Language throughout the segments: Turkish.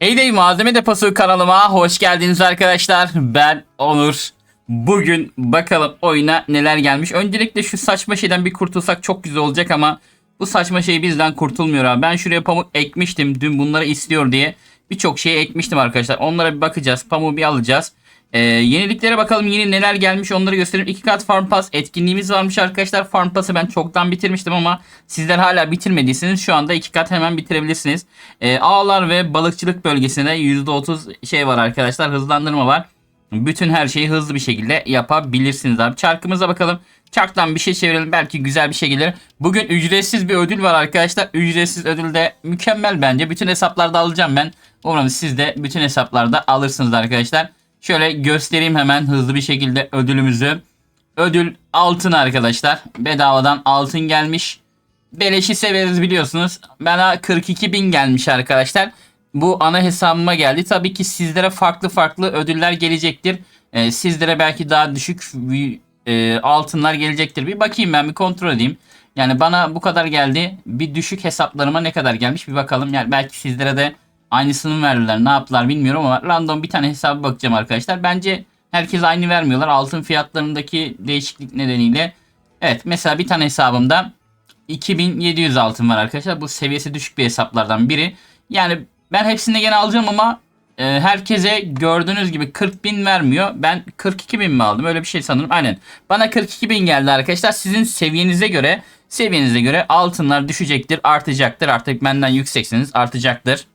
Heyday Malzeme Deposu kanalıma hoş geldiniz arkadaşlar. Ben Onur. Bugün bakalım oyuna neler gelmiş. Öncelikle şu saçma şeyden bir kurtulsak çok güzel olacak ama bu saçma şey bizden kurtulmuyor abi. Ben şuraya pamuk ekmiştim dün bunları istiyor diye. Birçok şey ekmiştim arkadaşlar. Onlara bir bakacağız. Pamuğu bir alacağız. Ee, yeniliklere bakalım yeni neler gelmiş onları göstereyim. 2 kat Farm Pass etkinliğimiz varmış arkadaşlar. Farm Pass'ı ben çoktan bitirmiştim ama sizler hala bitirmediyseniz şu anda 2 kat hemen bitirebilirsiniz. Ee, ağlar ve balıkçılık bölgesinde %30 şey var arkadaşlar hızlandırma var. Bütün her şeyi hızlı bir şekilde yapabilirsiniz abi. Çarkımıza bakalım. Çarktan bir şey çevirelim. Belki güzel bir şey gelir. Bugün ücretsiz bir ödül var arkadaşlar. Ücretsiz ödül de mükemmel bence. Bütün hesaplarda alacağım ben. Umarım siz de bütün hesaplarda alırsınız arkadaşlar. Şöyle göstereyim hemen hızlı bir şekilde ödülümüzü. Ödül altın arkadaşlar. Bedavadan altın gelmiş. Beleşi severiz biliyorsunuz. Bana 42 bin gelmiş arkadaşlar. Bu ana hesabıma geldi. Tabii ki sizlere farklı farklı ödüller gelecektir. Ee, sizlere belki daha düşük e, altınlar gelecektir. Bir bakayım ben bir kontrol edeyim. Yani bana bu kadar geldi. Bir düşük hesaplarıma ne kadar gelmiş bir bakalım. Yani belki sizlere de aynısını mı verdiler ne yaptılar bilmiyorum ama random bir tane hesaba bakacağım arkadaşlar. Bence herkes aynı vermiyorlar. Altın fiyatlarındaki değişiklik nedeniyle. Evet mesela bir tane hesabımda 2700 altın var arkadaşlar. Bu seviyesi düşük bir hesaplardan biri. Yani ben hepsini gene alacağım ama e, herkese gördüğünüz gibi 40 bin vermiyor. Ben 42 bin mi aldım? Öyle bir şey sanırım. Aynen. Bana 42 bin geldi arkadaşlar. Sizin seviyenize göre seviyenize göre altınlar düşecektir, artacaktır. Artık benden yüksekseniz artacaktır.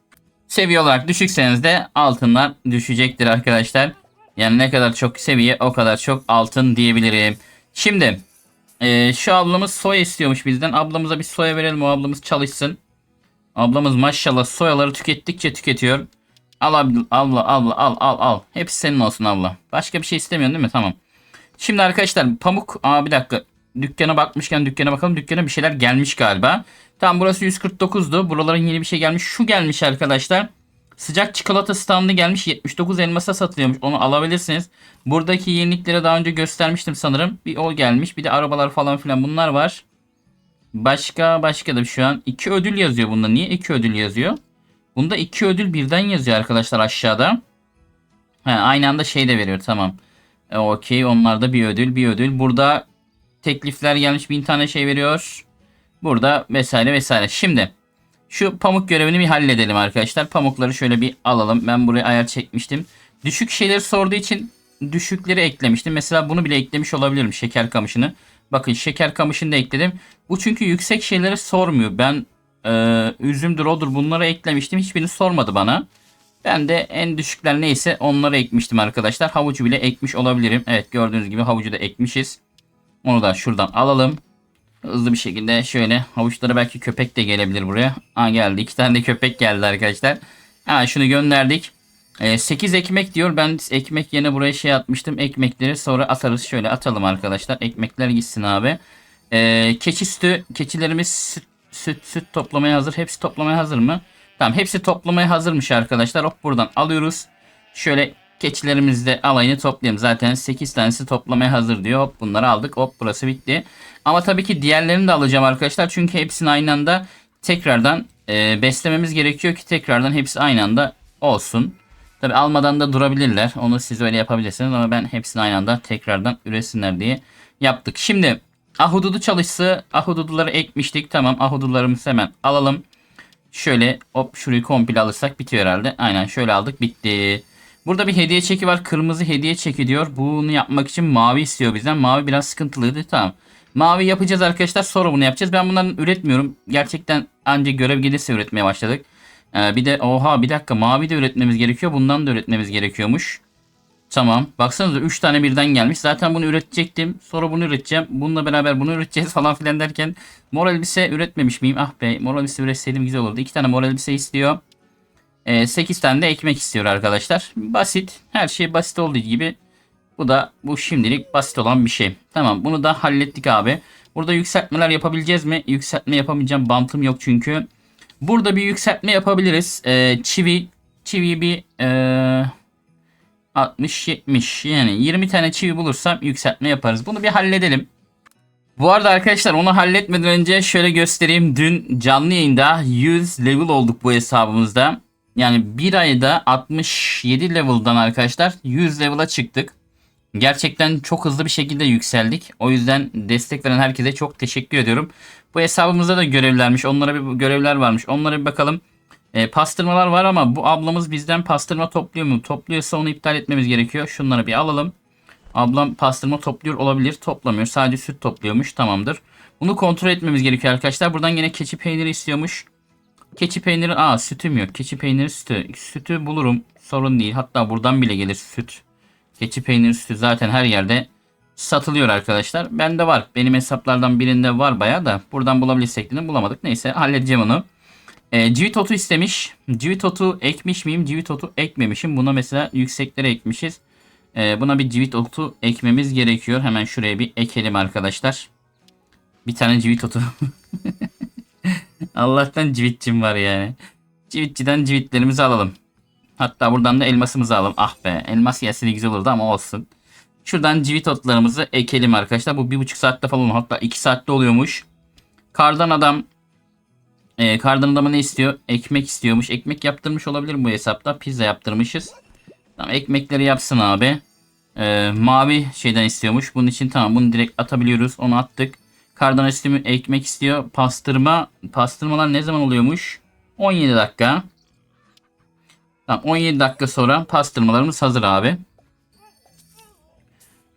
Seviye olarak düşükseniz de altınlar düşecektir arkadaşlar. Yani ne kadar çok seviye o kadar çok altın diyebilirim. Şimdi e, şu ablamız soya istiyormuş bizden. Ablamıza bir soya verelim o ablamız çalışsın. Ablamız maşallah soyaları tükettikçe tüketiyor. Al abi abla abla al al al. Hepsi senin olsun abla. Başka bir şey istemiyorsun değil mi? Tamam. Şimdi arkadaşlar pamuk. Aa bir dakika. Dükkana bakmışken dükkana bakalım. Dükkana bir şeyler gelmiş galiba. Tamam burası 149'du. Buraların yeni bir şey gelmiş. Şu gelmiş arkadaşlar. Sıcak çikolata standı gelmiş. 79 elmasa satılıyormuş. Onu alabilirsiniz. Buradaki yenilikleri daha önce göstermiştim sanırım. Bir o gelmiş. Bir de arabalar falan filan bunlar var. Başka başka da şu an iki ödül yazıyor bunda. Niye iki ödül yazıyor? Bunda iki ödül birden yazıyor arkadaşlar aşağıda. He, aynı anda şey de veriyor tamam. E, Okey onlarda bir ödül bir ödül. Burada teklifler gelmiş bin tane şey veriyor. Burada vesaire vesaire. Şimdi şu pamuk görevini bir halledelim arkadaşlar. Pamukları şöyle bir alalım. Ben buraya ayar çekmiştim. Düşük şeyleri sorduğu için düşükleri eklemiştim. Mesela bunu bile eklemiş olabilirim şeker kamışını. Bakın şeker kamışını da ekledim. Bu çünkü yüksek şeyleri sormuyor. Ben e, üzümdür odur bunları eklemiştim. Hiçbirini sormadı bana. Ben de en düşükler neyse onları ekmiştim arkadaşlar. Havucu bile ekmiş olabilirim. Evet gördüğünüz gibi havucu da ekmişiz. Onu da şuradan alalım. Hızlı bir şekilde şöyle havuçlara belki köpek de gelebilir buraya. Aa geldi. iki tane de köpek geldi arkadaşlar. Ha şunu gönderdik. E, 8 ekmek diyor. Ben ekmek yerine buraya şey atmıştım. Ekmekleri sonra atarız. Şöyle atalım arkadaşlar. Ekmekler gitsin abi. E, keçi sütü. Keçilerimiz süt, süt, süt toplamaya hazır. Hepsi toplamaya hazır mı? Tamam hepsi toplamaya hazırmış arkadaşlar. Hop buradan alıyoruz. Şöyle keçilerimizi de alayını toplayalım. Zaten 8 tanesi toplamaya hazır diyor. Hop bunları aldık. Hop burası bitti. Ama tabii ki diğerlerini de alacağım arkadaşlar. Çünkü hepsini aynı anda tekrardan e, beslememiz gerekiyor ki tekrardan hepsi aynı anda olsun. Tabi almadan da durabilirler. Onu siz öyle yapabilirsiniz ama ben hepsini aynı anda tekrardan üretsinler diye yaptık. Şimdi ahududu çalışsı ahududuları ekmiştik. Tamam ahududularımızı hemen alalım. Şöyle hop şurayı komple alırsak bitiyor herhalde. Aynen şöyle aldık bitti. Burada bir hediye çeki var. Kırmızı hediye çeki diyor. Bunu yapmak için mavi istiyor bizden. Mavi biraz sıkıntılıydı. Tamam. Mavi yapacağız arkadaşlar. Sonra bunu yapacağız. Ben bunların üretmiyorum. Gerçekten ancak görev gelirse üretmeye başladık. Ee, bir de oha bir dakika mavi de üretmemiz gerekiyor. Bundan da üretmemiz gerekiyormuş. Tamam. Baksanıza 3 tane birden gelmiş. Zaten bunu üretecektim. Sonra bunu üreteceğim. Bununla beraber bunu üreteceğiz falan filan derken mor elbise üretmemiş miyim? Ah be mor elbise üretseydim güzel olurdu. 2 tane mor elbise istiyor. Ee, 8 tane de ekmek istiyor arkadaşlar. Basit. Her şey basit olduğu gibi. Bu da bu şimdilik basit olan bir şey. Tamam bunu da hallettik abi. Burada yükseltmeler yapabileceğiz mi? Yükseltme yapamayacağım. Bantım yok çünkü. Burada bir yükseltme yapabiliriz. Ee, çivi. Çivi bir ee, 60-70 yani 20 tane çivi bulursam yükseltme yaparız. Bunu bir halledelim. Bu arada arkadaşlar onu halletmeden önce şöyle göstereyim. Dün canlı yayında 100 level olduk bu hesabımızda. Yani bir ayda 67 level'dan arkadaşlar 100 level'a çıktık. Gerçekten çok hızlı bir şekilde yükseldik. O yüzden destek veren herkese çok teşekkür ediyorum. Bu hesabımızda da görevlermiş. Onlara bir görevler varmış. Onlara bir bakalım. E, pastırmalar var ama bu ablamız bizden pastırma topluyor mu? Topluyorsa onu iptal etmemiz gerekiyor. Şunları bir alalım. Ablam pastırma topluyor olabilir. Toplamıyor. Sadece süt topluyormuş. Tamamdır. Bunu kontrol etmemiz gerekiyor arkadaşlar. Buradan yine keçi peyniri istiyormuş. Keçi peyniri, aa sütüm yok. Keçi peyniri sütü. Sütü bulurum. Sorun değil. Hatta buradan bile gelir süt. Keçi peyniri sütü zaten her yerde satılıyor arkadaşlar. Bende var. Benim hesaplardan birinde var baya da. Buradan bulabilirsek de bulamadık. Neyse halledeceğim onu. E, civit otu istemiş. Civit otu ekmiş miyim? Civit otu ekmemişim. Buna mesela yükseklere ekmişiz. E, buna bir civit otu ekmemiz gerekiyor. Hemen şuraya bir ekelim arkadaşlar. Bir tane civit otu. Allah'tan civitçim var yani. Civitçiden civitlerimizi alalım. Hatta buradan da elmasımızı alalım. Ah be elmas yesini güzel olurdu ama olsun. Şuradan civit otlarımızı ekelim arkadaşlar. Bu bir buçuk saatte falan hatta iki saatte oluyormuş. Kardan adam e, kardan adamı ne istiyor? Ekmek istiyormuş. Ekmek yaptırmış olabilir bu hesapta. Pizza yaptırmışız. Tamam ekmekleri yapsın abi. E, mavi şeyden istiyormuş. Bunun için tamam bunu direkt atabiliyoruz. Onu attık. Kardan ekmek istiyor. Pastırma. Pastırmalar ne zaman oluyormuş? 17 dakika. Tamam 17 dakika sonra pastırmalarımız hazır abi.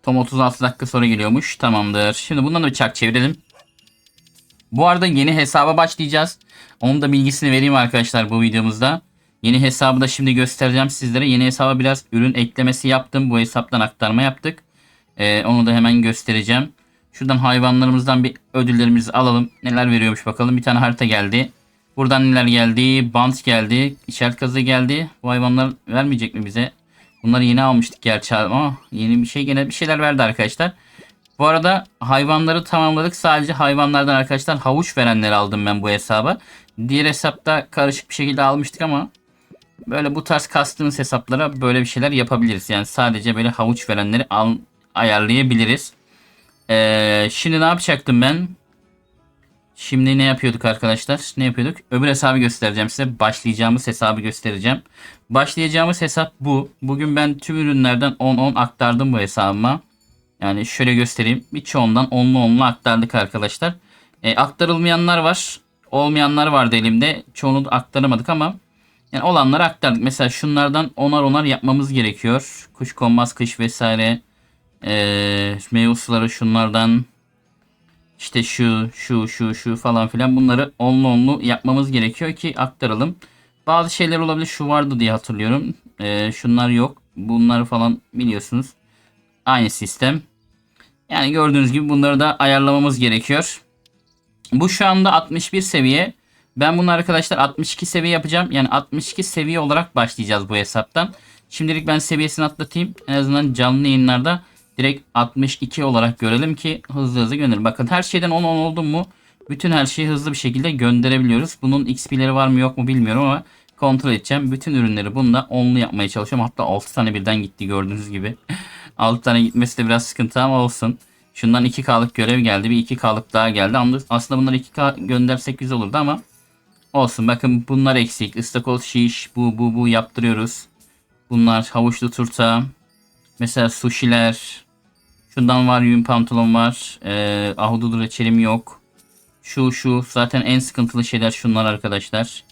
Tom 36 dakika sonra geliyormuş. Tamamdır. Şimdi bundan da bir çark çevirelim. Bu arada yeni hesaba başlayacağız. Onun da bilgisini vereyim arkadaşlar bu videomuzda. Yeni hesabı da şimdi göstereceğim sizlere. Yeni hesaba biraz ürün eklemesi yaptım. Bu hesaptan aktarma yaptık. Ee, onu da hemen göstereceğim. Şuradan hayvanlarımızdan bir ödüllerimizi alalım. Neler veriyormuş bakalım. Bir tane harita geldi. Buradan neler geldi? Bant geldi. İşaret kazı geldi. Bu hayvanlar vermeyecek mi bize? Bunları yeni almıştık gerçi ama yeni bir şey gene bir şeyler verdi arkadaşlar. Bu arada hayvanları tamamladık. Sadece hayvanlardan arkadaşlar havuç verenleri aldım ben bu hesaba. Diğer hesapta karışık bir şekilde almıştık ama böyle bu tarz kastığımız hesaplara böyle bir şeyler yapabiliriz. Yani sadece böyle havuç verenleri al, ayarlayabiliriz. Ee, şimdi ne yapacaktım ben? Şimdi ne yapıyorduk arkadaşlar? Ne yapıyorduk? Öbür hesabı göstereceğim size. Başlayacağımız hesabı göstereceğim. Başlayacağımız hesap bu. Bugün ben tüm ürünlerden 10-10 aktardım bu hesabıma. Yani şöyle göstereyim. Birçoğundan 10'lu 10'lu aktardık arkadaşlar. E, aktarılmayanlar var. Olmayanlar vardı elimde. Çoğunu aktaramadık ama yani olanları aktardık. Mesela şunlardan onar onar yapmamız gerekiyor. Kuş konmaz kış vesaire. E, meyve şunlardan işte şu şu şu şu falan filan bunları onlu onlu yapmamız gerekiyor ki aktaralım. Bazı şeyler olabilir şu vardı diye hatırlıyorum. Ee, şunlar yok. Bunları falan biliyorsunuz. Aynı sistem. Yani gördüğünüz gibi bunları da ayarlamamız gerekiyor. Bu şu anda 61 seviye. Ben bunu arkadaşlar 62 seviye yapacağım. Yani 62 seviye olarak başlayacağız bu hesaptan. Şimdilik ben seviyesini atlatayım. En azından canlı yayınlarda direkt 62 olarak görelim ki hızlı hızlı gönderelim. Bakın her şeyden 10 10 oldu mu bütün her şeyi hızlı bir şekilde gönderebiliyoruz. Bunun XP'leri var mı yok mu bilmiyorum ama kontrol edeceğim. Bütün ürünleri bunda 10'lu yapmaya çalışıyorum. Hatta 6 tane birden gitti gördüğünüz gibi. 6 tane gitmesi de biraz sıkıntı ama olsun. Şundan 2K'lık görev geldi. Bir 2K'lık daha geldi. Aslında bunları 2K göndersek güzel olurdu ama olsun. Bakın bunlar eksik. Istakoz şiş bu bu bu yaptırıyoruz. Bunlar havuçlu turta. Mesela sushiler. Şundan var yün pantolon var. Ee, ahududu reçelim yok. Şu şu zaten en sıkıntılı şeyler şunlar arkadaşlar.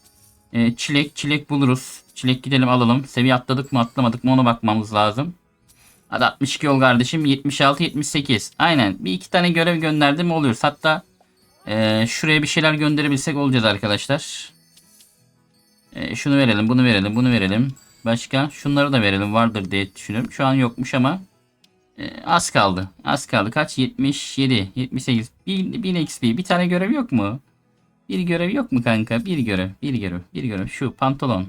Ee, çilek çilek buluruz. Çilek gidelim alalım. Seviye atladık mı atlamadık mı ona bakmamız lazım. Hadi 62 yol kardeşim. 76 78. Aynen. Bir iki tane görev gönderdim oluyoruz. Hatta e, şuraya bir şeyler gönderebilsek olacağız arkadaşlar. E, şunu verelim, bunu verelim, bunu verelim. Başka şunları da verelim vardır diye düşünüyorum. Şu an yokmuş ama e, az kaldı. Az kaldı. Kaç? 77, 78. 1000, 1000 XP. Bir tane görev yok mu? Bir görev yok mu kanka? Bir görev, bir görev, bir görev. Şu pantolon.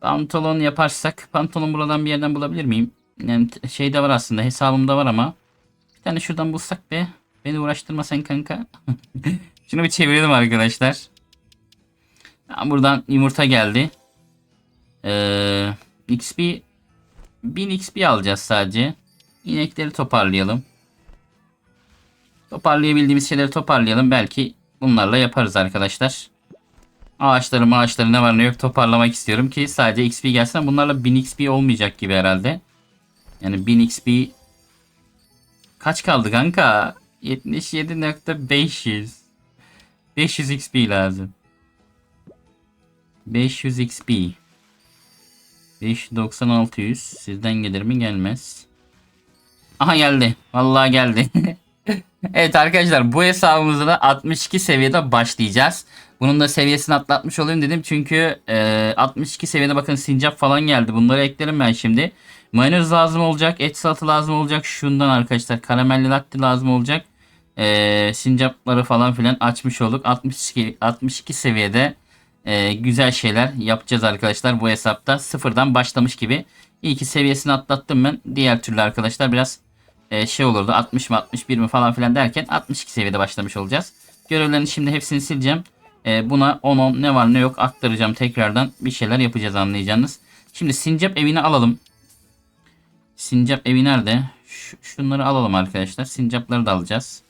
Pantolon yaparsak pantolon buradan bir yerden bulabilir miyim? Yani şey de var aslında hesabımda var ama bir tane şuradan bulsak be. Beni uğraştırma sen kanka. Şunu bir çevirelim arkadaşlar. Buradan yumurta geldi. Ee, XP 1000 XP alacağız sadece. İnekleri toparlayalım. Toparlayabildiğimiz şeyleri toparlayalım. Belki bunlarla yaparız arkadaşlar. Ağaçları maaşları ne var ne yok toparlamak istiyorum ki sadece XP gelsin. Bunlarla 1000 XP olmayacak gibi herhalde. Yani 1000 XP kaç kaldı kanka? 77.500 500 XP lazım. 500 XP. 590 600 sizden gelir mi gelmez. Aha geldi. Vallahi geldi. evet arkadaşlar bu hesabımızda da 62 seviyede başlayacağız. Bunun da seviyesini atlatmış olayım dedim. Çünkü e, 62 seviyede bakın sincap falan geldi. Bunları eklerim ben şimdi. Mayonez lazım olacak. Et salatı lazım olacak. Şundan arkadaşlar karamelli latte lazım olacak. E, sincapları falan filan açmış olduk. 62, 62 seviyede e, güzel şeyler yapacağız arkadaşlar bu hesapta. Sıfırdan başlamış gibi. İyi ki seviyesini atlattım ben. Diğer türlü arkadaşlar biraz e, şey olurdu. 60 mı 61 mi falan filan derken 62 seviyede başlamış olacağız. Görevlerini şimdi hepsini sileceğim. E, buna 10-10 ne var ne yok aktaracağım tekrardan. Bir şeyler yapacağız anlayacağınız. Şimdi sincap evini alalım. Sincap evi nerede? Ş- şunları alalım arkadaşlar. Sincapları da alacağız.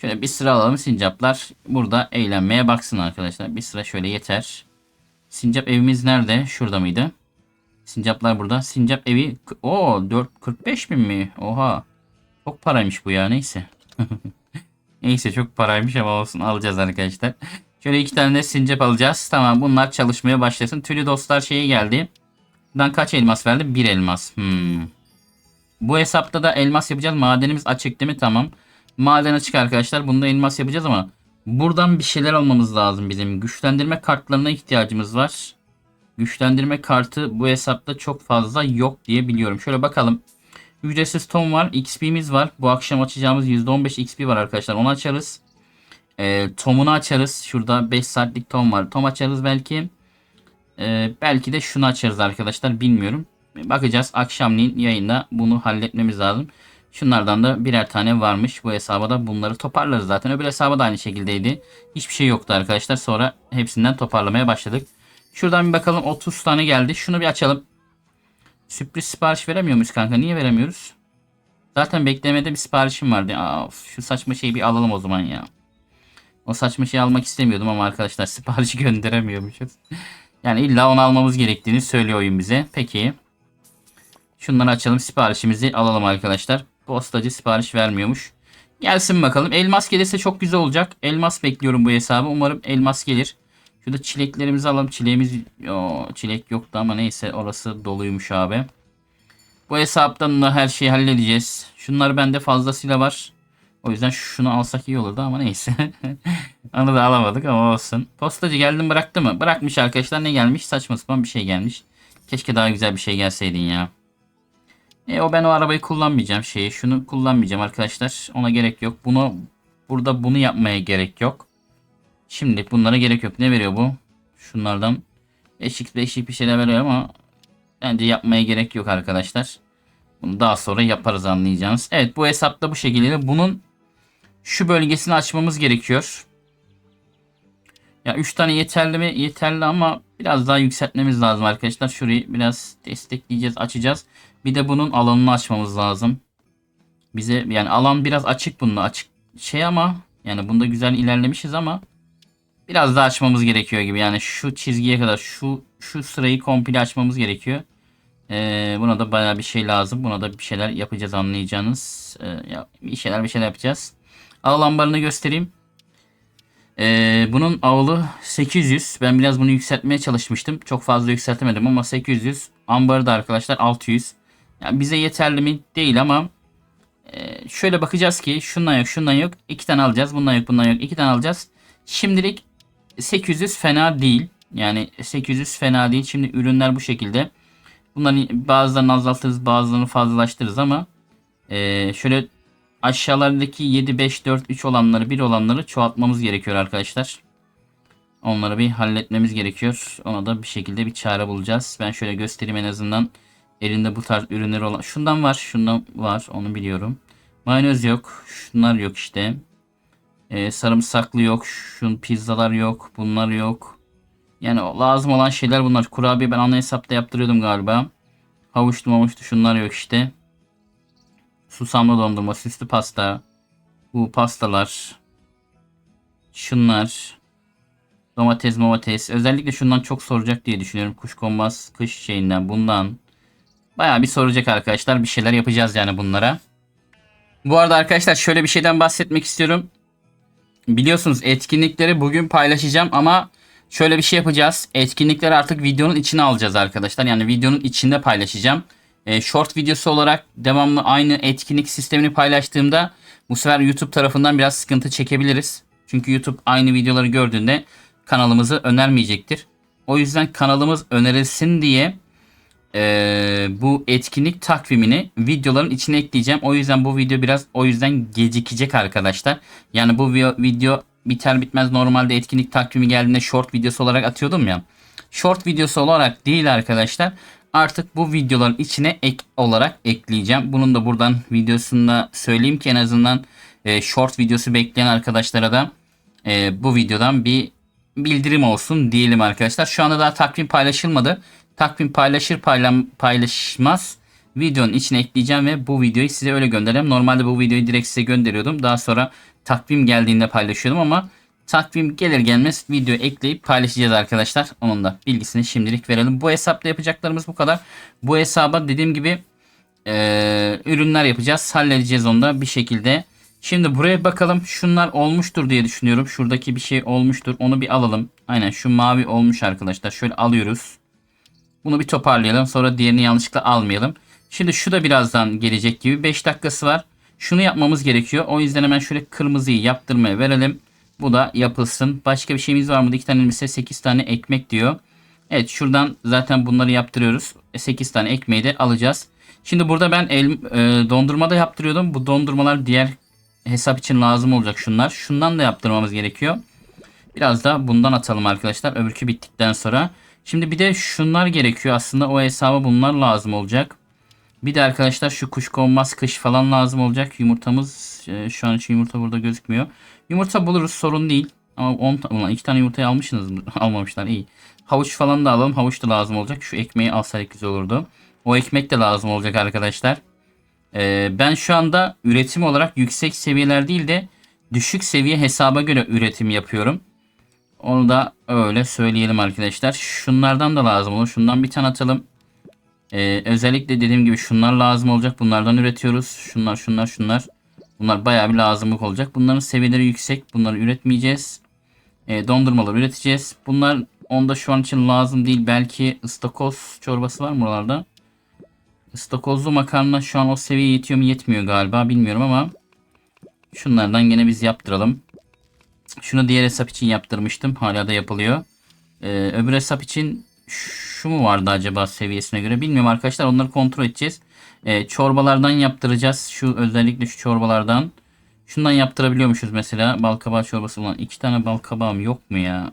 Şöyle bir sıra alalım. Sincaplar burada eğlenmeye baksın arkadaşlar. Bir sıra şöyle yeter. Sincap evimiz nerede? Şurada mıydı? Sincaplar burada. Sincap evi o 4 45 bin mi? Oha. Çok paraymış bu ya neyse. neyse çok paraymış ama olsun alacağız arkadaşlar. Şöyle iki tane de sincap alacağız. Tamam bunlar çalışmaya başlasın. Tülü dostlar şeyi geldi. Buradan kaç elmas verdi? Bir elmas. Hmm. Bu hesapta da elmas yapacağız. Madenimiz açık değil mi? Tamam. Maden açık arkadaşlar. Bunda elmas yapacağız ama buradan bir şeyler almamız lazım bizim. Güçlendirme kartlarına ihtiyacımız var. Güçlendirme kartı bu hesapta çok fazla yok diye biliyorum. Şöyle bakalım. Ücretsiz tom var. XP'miz var. Bu akşam açacağımız %15 XP var arkadaşlar. Onu açarız. E, tomunu açarız. Şurada 5 saatlik tom var. Tom açarız belki. E, belki de şunu açarız arkadaşlar. Bilmiyorum. Bakacağız. Akşamleyin yayında bunu halletmemiz lazım. Şunlardan da birer tane varmış. Bu hesaba da bunları toparlarız zaten. Öbür hesaba da aynı şekildeydi. Hiçbir şey yoktu arkadaşlar. Sonra hepsinden toparlamaya başladık. Şuradan bir bakalım 30 tane geldi. Şunu bir açalım. Sürpriz sipariş veremiyor muyuz kanka? Niye veremiyoruz? Zaten beklemede bir siparişim vardı. Of, şu saçma şeyi bir alalım o zaman ya. O saçma şeyi almak istemiyordum ama arkadaşlar siparişi gönderemiyormuşuz. Yani illa onu almamız gerektiğini söylüyor oyun bize. Peki. Şunları açalım siparişimizi alalım arkadaşlar. Postacı sipariş vermiyormuş. Gelsin bakalım. Elmas gelirse çok güzel olacak. Elmas bekliyorum bu hesabı. Umarım elmas gelir. Şurada çileklerimizi alalım. Çileğimiz Yo, çilek yoktu ama neyse orası doluymuş abi. Bu hesaptan da her şeyi halledeceğiz. Şunlar bende fazlasıyla var. O yüzden şunu alsak iyi olurdu ama neyse. Onu da alamadık ama olsun. Postacı geldim bıraktı mı? Bırakmış arkadaşlar. Ne gelmiş? Saçma sapan bir şey gelmiş. Keşke daha güzel bir şey gelseydin ya. E o ben o arabayı kullanmayacağım şeyi. Şunu kullanmayacağım arkadaşlar. Ona gerek yok. Bunu burada bunu yapmaya gerek yok. Şimdi bunlara gerek yok. Ne veriyor bu? Şunlardan eşik beşik bir şeyler veriyor ama bence yapmaya gerek yok arkadaşlar. Bunu daha sonra yaparız anlayacağınız. Evet bu hesapta bu şekilde. Bunun şu bölgesini açmamız gerekiyor. Ya 3 tane yeterli mi? Yeterli ama biraz daha yükseltmemiz lazım arkadaşlar. Şurayı biraz destekleyeceğiz, açacağız. Bir de bunun alanını açmamız lazım. Bize yani alan biraz açık bunda. Açık şey ama yani bunda güzel ilerlemişiz ama biraz daha açmamız gerekiyor gibi. Yani şu çizgiye kadar şu şu sırayı komple açmamız gerekiyor. Ee, buna da baya bir şey lazım. Buna da bir şeyler yapacağız anlayacağınız. Ee, ya, bir şeyler bir şeyler yapacağız. Ağ lambarını göstereyim. Ee, bunun ağlı 800. Ben biraz bunu yükseltmeye çalışmıştım. Çok fazla yükseltemedim ama 800. Ambarı da arkadaşlar 600. Yani bize yeterli mi? Değil ama e, şöyle bakacağız ki şundan yok şundan yok. iki tane alacağız. Bundan yok bundan yok. iki tane alacağız. Şimdilik 800 fena değil. Yani 800 fena değil. Şimdi ürünler bu şekilde. Bunların bazılarını azaltırız bazılarını fazlalaştırırız ama e, şöyle aşağılardaki 7, 5, 4, 3 olanları 1 olanları çoğaltmamız gerekiyor arkadaşlar. Onları bir halletmemiz gerekiyor. Ona da bir şekilde bir çare bulacağız. Ben şöyle göstereyim en azından. Elinde bu tarz ürünler olan. Şundan var. Şundan var. Onu biliyorum. Mayonez yok. Şunlar yok işte. Ee, sarımsaklı yok. Şun pizzalar yok. Bunlar yok. Yani lazım olan şeyler bunlar. Kurabiye ben ana hesapta yaptırıyordum galiba. Havuçlu mavuçlu şunlar yok işte. Susamlı dondurma, süslü pasta. Bu pastalar. Şunlar. Domates domates. Özellikle şundan çok soracak diye düşünüyorum. Kuşkonmaz kış şeyinden bundan. Bayağı bir soracak arkadaşlar. Bir şeyler yapacağız yani bunlara. Bu arada arkadaşlar şöyle bir şeyden bahsetmek istiyorum. Biliyorsunuz etkinlikleri bugün paylaşacağım ama şöyle bir şey yapacağız. Etkinlikleri artık videonun içine alacağız arkadaşlar. Yani videonun içinde paylaşacağım. E, short videosu olarak devamlı aynı etkinlik sistemini paylaştığımda bu sefer YouTube tarafından biraz sıkıntı çekebiliriz. Çünkü YouTube aynı videoları gördüğünde kanalımızı önermeyecektir. O yüzden kanalımız önerilsin diye e, bu etkinlik takvimini videoların içine ekleyeceğim. O yüzden bu video biraz o yüzden gecikecek arkadaşlar. Yani bu vi- video biter bitmez normalde etkinlik takvimi geldiğinde short videosu olarak atıyordum ya. Short videosu olarak değil arkadaşlar. Artık bu videoların içine ek olarak ekleyeceğim. Bunun da buradan videosunda söyleyeyim ki en azından e, short videosu bekleyen arkadaşlara da e, bu videodan bir bildirim olsun diyelim arkadaşlar. Şu anda daha takvim paylaşılmadı. Takvim paylaşır paylam paylaşmaz videonun içine ekleyeceğim ve bu videoyu size öyle göndereceğim. Normalde bu videoyu direkt size gönderiyordum. Daha sonra takvim geldiğinde paylaşıyordum ama takvim gelir gelmez video ekleyip paylaşacağız arkadaşlar. Onun da bilgisini şimdilik verelim. Bu hesapta yapacaklarımız bu kadar. Bu hesaba dediğim gibi eee, ürünler yapacağız. Halledeceğiz onu da bir şekilde. Şimdi buraya bakalım. Şunlar olmuştur diye düşünüyorum. Şuradaki bir şey olmuştur. Onu bir alalım. Aynen şu mavi olmuş arkadaşlar. Şöyle alıyoruz. Bunu bir toparlayalım. Sonra diğerini yanlışlıkla almayalım. Şimdi şu da birazdan gelecek gibi. 5 dakikası var. Şunu yapmamız gerekiyor. O yüzden hemen şöyle kırmızıyı yaptırmaya verelim. Bu da yapılsın. Başka bir şeyimiz var mı? 2 tane elbise 8 tane ekmek diyor. Evet şuradan zaten bunları yaptırıyoruz. 8 tane ekmeği de alacağız. Şimdi burada ben el, e, dondurma da yaptırıyordum. Bu dondurmalar diğer hesap için lazım olacak şunlar. Şundan da yaptırmamız gerekiyor. Biraz da bundan atalım arkadaşlar. Öbürkü bittikten sonra. Şimdi bir de şunlar gerekiyor. Aslında o hesaba bunlar lazım olacak. Bir de arkadaşlar şu kuşkonmaz kış falan lazım olacak. Yumurtamız e, şu an için yumurta burada gözükmüyor. Yumurta buluruz sorun değil. Ama 10 ta- ulan iki tane yumurtayı almışsınız mı? Almamışlar iyi. Havuç falan da alalım. Havuç da lazım olacak. Şu ekmeği alsaydık güzel olurdu. O ekmek de lazım olacak arkadaşlar. Ee, ben şu anda üretim olarak yüksek seviyeler değil de düşük seviye hesaba göre üretim yapıyorum. Onu da öyle söyleyelim arkadaşlar. Şunlardan da lazım olur. Şundan bir tane atalım. Ee, özellikle dediğim gibi şunlar lazım olacak. Bunlardan üretiyoruz. Şunlar şunlar şunlar. Bunlar bayağı bir lazımlık olacak. Bunların seviyeleri yüksek. Bunları üretmeyeceğiz. Ee, dondurmalar üreteceğiz. Bunlar onda şu an için lazım değil. Belki ıstakoz çorbası var mı buralarda? Istakozlu makarna şu an o seviyeye yetiyor mu yetmiyor galiba bilmiyorum ama şunlardan gene biz yaptıralım. Şunu diğer hesap için yaptırmıştım. Hala da yapılıyor. Ee, öbür hesap için şu mu vardı acaba seviyesine göre bilmiyorum arkadaşlar. Onları kontrol edeceğiz. Ee, çorbalardan yaptıracağız. Şu özellikle şu çorbalardan. Şundan yaptırabiliyormuşuz mesela. Balkabağı çorbası olan. iki tane balkabağım yok mu ya?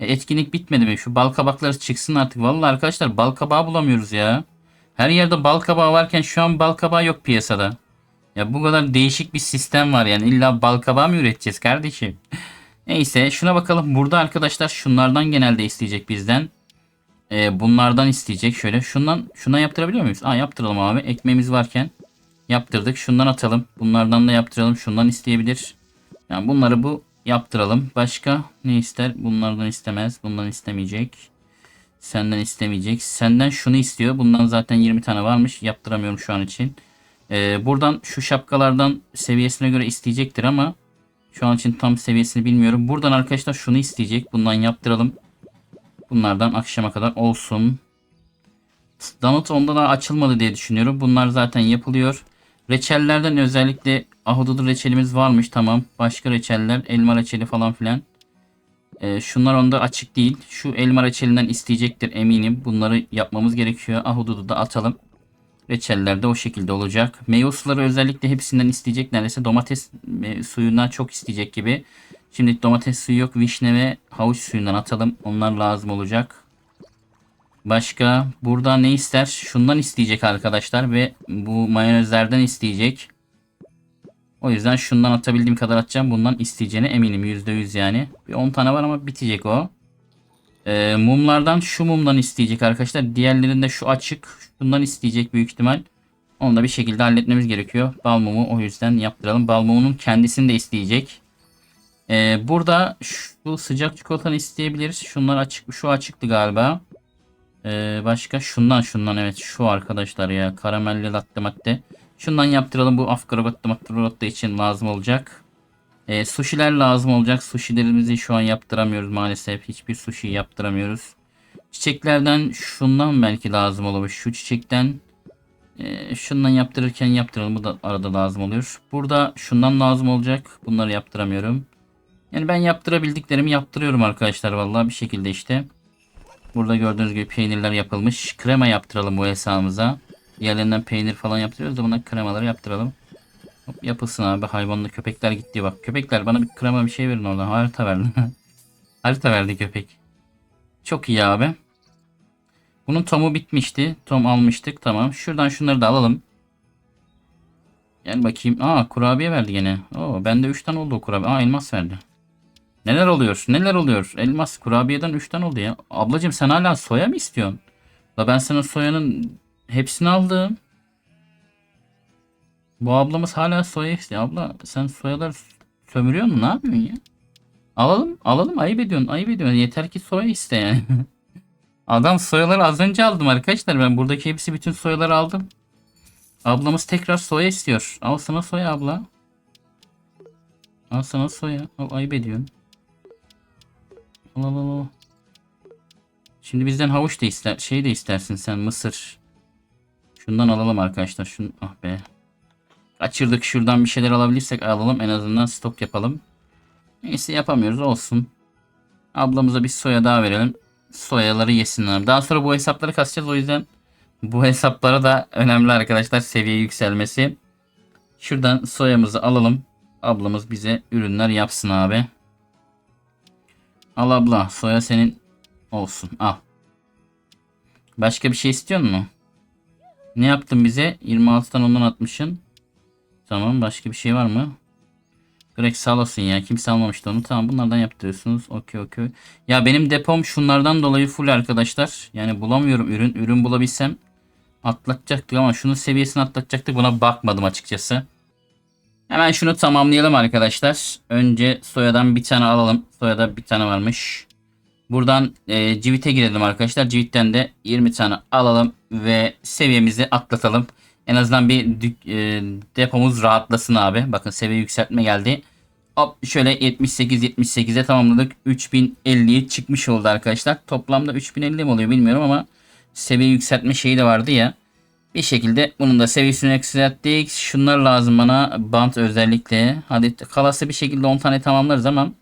E, etkinlik bitmedi mi? Şu balkabakları çıksın artık. Vallahi arkadaşlar balkabağı bulamıyoruz ya. Her yerde balkabağı varken şu an balkabağı yok piyasada. Ya bu kadar değişik bir sistem var yani. İlla balkabağı mı üreteceğiz kardeşim? Neyse şuna bakalım. Burada arkadaşlar şunlardan genelde isteyecek bizden. Ee, bunlardan isteyecek. Şöyle şundan şundan yaptırabiliyor muyuz? Aa yaptıralım abi. Ekmeğimiz varken yaptırdık. Şundan atalım. Bunlardan da yaptıralım. Şundan isteyebilir. Yani bunları bu yaptıralım. Başka ne ister? Bunlardan istemez. Bundan istemeyecek. Senden istemeyecek. Senden şunu istiyor. Bundan zaten 20 tane varmış. Yaptıramıyorum şu an için. Ee, buradan şu şapkalardan seviyesine göre isteyecektir ama şu an için tam seviyesini bilmiyorum. Buradan arkadaşlar şunu isteyecek. Bundan yaptıralım. Bunlardan akşama kadar olsun. Donut onda da açılmadı diye düşünüyorum. Bunlar zaten yapılıyor. Reçellerden özellikle ahududu reçelimiz varmış tamam. Başka reçeller elma reçeli falan filan. Ee, şunlar onda açık değil. Şu elma reçelinden isteyecektir eminim. Bunları yapmamız gerekiyor. Ahududu da atalım. Reçeller de o şekilde olacak. Meyve suları özellikle hepsinden isteyecek. Neredeyse domates e, suyundan çok isteyecek gibi. Şimdi domates suyu yok. Vişne ve havuç suyundan atalım. Onlar lazım olacak. Başka burada ne ister? Şundan isteyecek arkadaşlar ve bu mayonezlerden isteyecek. O yüzden şundan atabildiğim kadar atacağım. Bundan isteyeceğine eminim. %100 yani. Bir 10 tane var ama bitecek o. Ee, mumlardan şu mumdan isteyecek arkadaşlar. Diğerlerinde şu açık. Şundan isteyecek büyük ihtimal. Onu da bir şekilde halletmemiz gerekiyor. Bal mumu o yüzden yaptıralım. Bal mumunun kendisini de isteyecek. Ee, burada şu sıcak çikolatanı isteyebiliriz. Şunlar açık, şu açıktı galiba. Ee, başka şundan şundan evet şu arkadaşlar ya karamelli latte matte. Şundan yaptıralım bu afkarabatta matte için lazım olacak. Ee, sushiler lazım olacak. Sushilerimizi şu an yaptıramıyoruz maalesef. Hiçbir sushi yaptıramıyoruz. Çiçeklerden şundan belki lazım olabilir. Şu çiçekten e, şundan yaptırırken yaptıralım. Bu da arada lazım oluyor. Burada şundan lazım olacak. Bunları yaptıramıyorum. Yani ben yaptırabildiklerimi yaptırıyorum arkadaşlar. Vallahi bir şekilde işte. Burada gördüğünüz gibi peynirler yapılmış. Krema yaptıralım bu hesabımıza. Diğerlerinden peynir falan yaptırıyoruz da buna kremaları yaptıralım. Hop, yapılsın abi. Hayvanlı köpekler gitti bak. Köpekler bana bir krema bir şey verin oradan. Harita verdi. Harita verdi köpek. Çok iyi abi. Bunun tomu bitmişti. Tom almıştık. Tamam. Şuradan şunları da alalım. Gel bakayım. Aa kurabiye verdi gene. Oo bende 3 tane oldu o kurabiye. Aa elmas verdi. Neler oluyor? Neler oluyor? Elmas kurabiyeden 3 tane oldu ya. Ablacığım sen hala soya mı istiyorsun? La ben sana soyanın hepsini aldım. Bu ablamız hala soya istiyor. Abla sen soyalar sömürüyor musun? Ne yapıyorsun ya? Alalım. Alalım. Ayıp ediyorsun. Ayıp ediyorsun. Yeter ki soya iste yani. Adam soyaları az önce aldım arkadaşlar. Ben buradaki hepsi bütün soyaları aldım. Ablamız tekrar soya istiyor. Al sana soya abla. Al sana soya. Al ayıp ediyorsun. Al al. Şimdi bizden havuç da ister. Şey de istersin sen mısır. Şundan alalım arkadaşlar. Şunu ah be. Kaçırdık şuradan bir şeyler alabilirsek alalım. En azından stok yapalım. Neyse yapamıyoruz olsun. Ablamıza bir soya daha verelim. Soyaları yesinler. Daha sonra bu hesapları kasacağız o yüzden bu hesaplara da önemli arkadaşlar seviye yükselmesi. Şuradan soyamızı alalım. Ablamız bize ürünler yapsın abi. Al abla soya senin olsun al. Başka bir şey istiyor mu? Ne yaptın bize? 26'dan ondan atmışsın. Tamam başka bir şey var mı? Greg sağ olasın ya. Kimse almamıştı onu. Tamam bunlardan yaptırıyorsunuz. Okey okey. Ya benim depom şunlardan dolayı full arkadaşlar. Yani bulamıyorum ürün. Ürün bulabilsem atlatacaktık ama şunun seviyesini atlatacaktık. Buna bakmadım açıkçası. Hemen şunu tamamlayalım arkadaşlar. Önce soyadan bir tane alalım. Soyada bir tane varmış. Buradan e, Civit'e girelim arkadaşlar. Civit'ten de 20 tane alalım ve seviyemizi atlatalım. En azından bir e, depomuz rahatlasın abi. Bakın seviye yükseltme geldi. Hop şöyle 78 78'e tamamladık. 3050'ye çıkmış oldu arkadaşlar. Toplamda 3050 mi oluyor bilmiyorum ama seviye yükseltme şeyi de vardı ya. Bir şekilde bunun da seviyesini yükselttik. Şunlar lazım bana. Bant özellikle. Hadi kalası bir şekilde 10 tane tamamlarız ama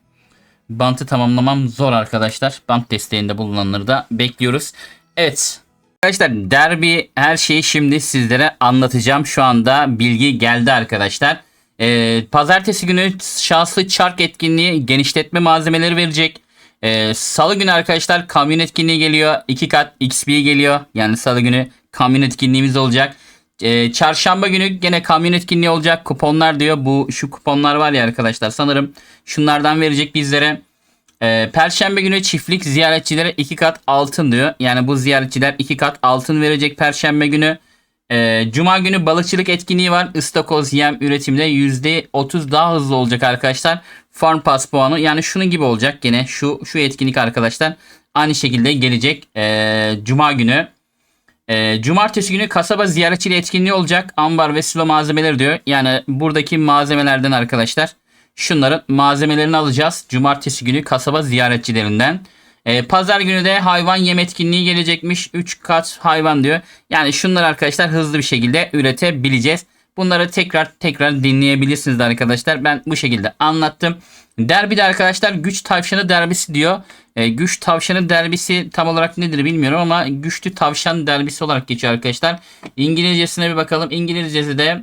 bantı tamamlamam zor arkadaşlar. Bant desteğinde bulunanları da bekliyoruz. Evet. Arkadaşlar derbi her şeyi şimdi sizlere anlatacağım. Şu anda bilgi geldi arkadaşlar. Ee, pazartesi günü şanslı çark etkinliği genişletme malzemeleri verecek. Ee, Salı günü arkadaşlar kamyon etkinliği geliyor. 2 kat XP geliyor. Yani salı günü kamyon etkinliğimiz olacak. Ee, çarşamba günü gene kamyon etkinliği olacak. Kuponlar diyor. Bu şu kuponlar var ya arkadaşlar. Sanırım şunlardan verecek bizlere. Ee, Perşembe günü çiftlik ziyaretçilere 2 kat altın diyor. Yani bu ziyaretçiler 2 kat altın verecek Perşembe günü. Ee, Cuma günü balıkçılık etkinliği var. Istakoz yem üretimde %30 daha hızlı olacak arkadaşlar. Farm Pass puanı yani şunun gibi olacak. Gene şu şu etkinlik arkadaşlar aynı şekilde gelecek. Ee, Cuma günü. Ee, cumartesi günü kasaba ziyaretçili etkinliği olacak. Ambar ve silo malzemeleri diyor. Yani buradaki malzemelerden arkadaşlar. Şunların malzemelerini alacağız. Cumartesi günü kasaba ziyaretçilerinden. Ee, Pazar günü de hayvan yem etkinliği gelecekmiş. 3 kat hayvan diyor. Yani şunları arkadaşlar hızlı bir şekilde üretebileceğiz. Bunları tekrar tekrar dinleyebilirsiniz arkadaşlar. Ben bu şekilde anlattım. Derbide arkadaşlar güç tavşanı derbisi diyor. Ee, güç tavşanı derbisi tam olarak nedir bilmiyorum ama güçlü tavşan derbisi olarak geçiyor arkadaşlar. İngilizcesine bir bakalım. İngilizcesi de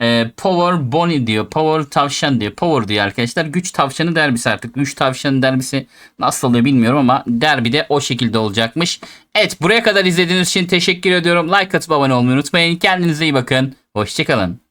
e, Power Bonnie diyor. Power tavşan diyor. Power diyor arkadaşlar. Güç tavşanı derbisi artık. Güç tavşanı derbisi nasıl oluyor bilmiyorum ama derbi de o şekilde olacakmış. Evet buraya kadar izlediğiniz için teşekkür ediyorum. Like atıp abone olmayı unutmayın. Kendinize iyi bakın. Hoşçakalın.